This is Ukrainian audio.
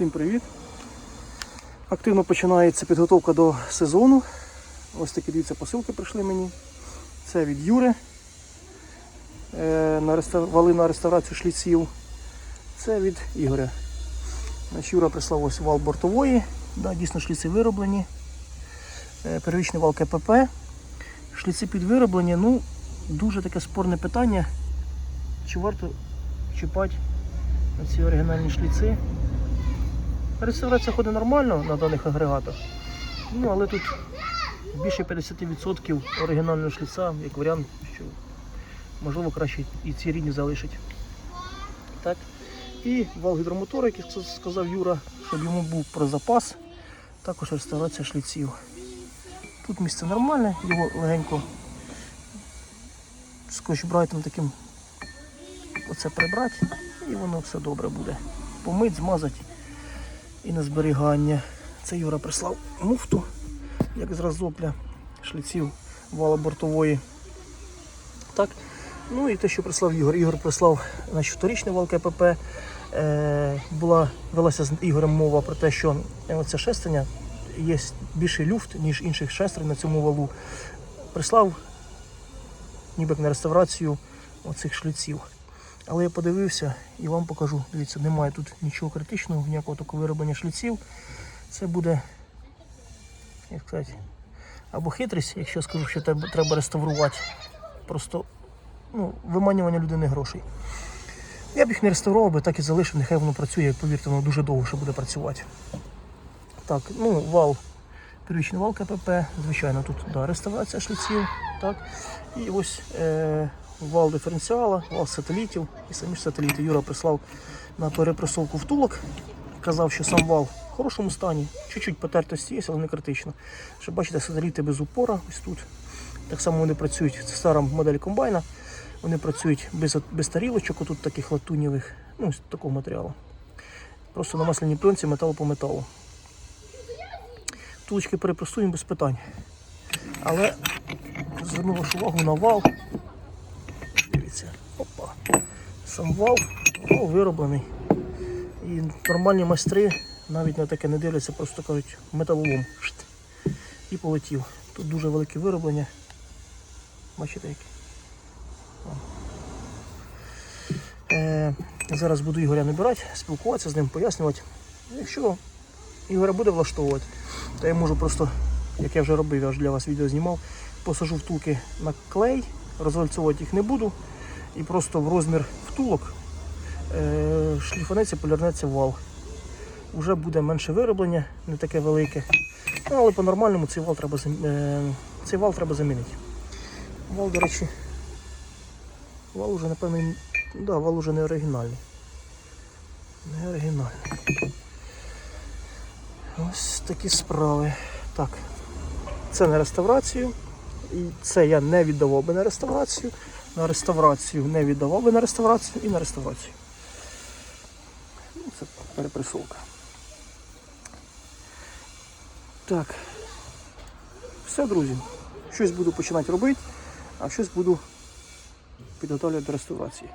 Всім привіт! Активно починається підготовка до сезону. Ось такі дивіться, посилки прийшли мені. Це від Юри. Е. Вали на реставрацію шліців. Це від Ігоря. Юра прислав ось вал бортової. Да, дійсно шліці вироблені. Е, Первічний вал КПП. Шліці під вироблення. Ну, дуже таке спорне питання. Чи варто чіпати ці оригінальні шліци? Реставрація ходить нормально на даних агрегатах. Ну, але тут більше 50% оригінального шліця, як варіант, що можливо краще і ці рідні залишить. Так. І вал гідромотора, який сказав Юра, щоб йому був про запас, також реставрація шліців. Тут місце нормальне, його легенько скотч-брайтом таким оце прибрати, і воно все добре буде. Помить, змазати і на зберігання. Це Юра прислав муфту, як зразок для шліців вала бортової. Так. Ну і те, що прислав Ігор. Ігор прислав значить, вторічний вал КПП. Е, була, велася з Ігорем мова про те, що е, оце шестерня є більший люфт, ніж інших шестерень на цьому валу. Прислав ніби на реставрацію оцих шліців. Але я подивився і вам покажу. Дивіться, немає тут нічого критичного, ніякого такого вироблення шліців. Це буде, як сказати, або хитрість, якщо скажу, що треба, реставрувати. Просто ну, виманювання людини грошей. Я б їх не реставрував би, так і залишив, нехай воно працює, як повірте, воно дуже довго ще буде працювати. Так, ну, вал, первічний вал КПП, звичайно, тут да, реставрація шліців. Так. І ось е, вал диференціала, вал сателітів і самі ж сателіти. Юра прислав на перепресовку втулок. Казав, що сам вал в хорошому стані, чуть-чуть потертості є, але не критично. Що бачите, сателіти без упора ось тут. Так само вони працюють, це стара модель комбайна. Вони працюють без, без тарілочок, отут таких латунєвих, ну, з такого матеріалу. Просто на масляній пленці метал по металу. Втулочки перепресуємо без питань. Але зверну вашу увагу на вал. Дивіться, опа. Сам вал, вал вироблений. І нормальні майстри навіть на таке не дивляться, просто кажуть металолом. І полетів. Тут дуже велике вироблення. Бачите які? О. Е, зараз буду Ігоря набирати, спілкуватися з ним, пояснювати. Якщо Ігоря буде влаштовувати, то я можу просто, як я вже робив, я ж для вас відео знімав, посажу втулки на клей, розвальцовувати їх не буду. І просто в розмір втулок е, шліфанеться, полірнеться вал. Уже буде менше вироблення, не таке велике. Ну, але по-нормальному цей вал треба, е, цей вал треба замінити. Вал, до речі, вал уже, напевно, да, вал уже не оригінальний. Не оригінальний. Ось такі справи. Так, це на реставрацію. І це я не віддавав би на реставрацію. На реставрацію не віддавав би на реставрацію і на реставрацію. Ну, Це перепресовка. Так. Все, друзі. Щось буду починати робити, а щось буду підготовлювати до реставрації.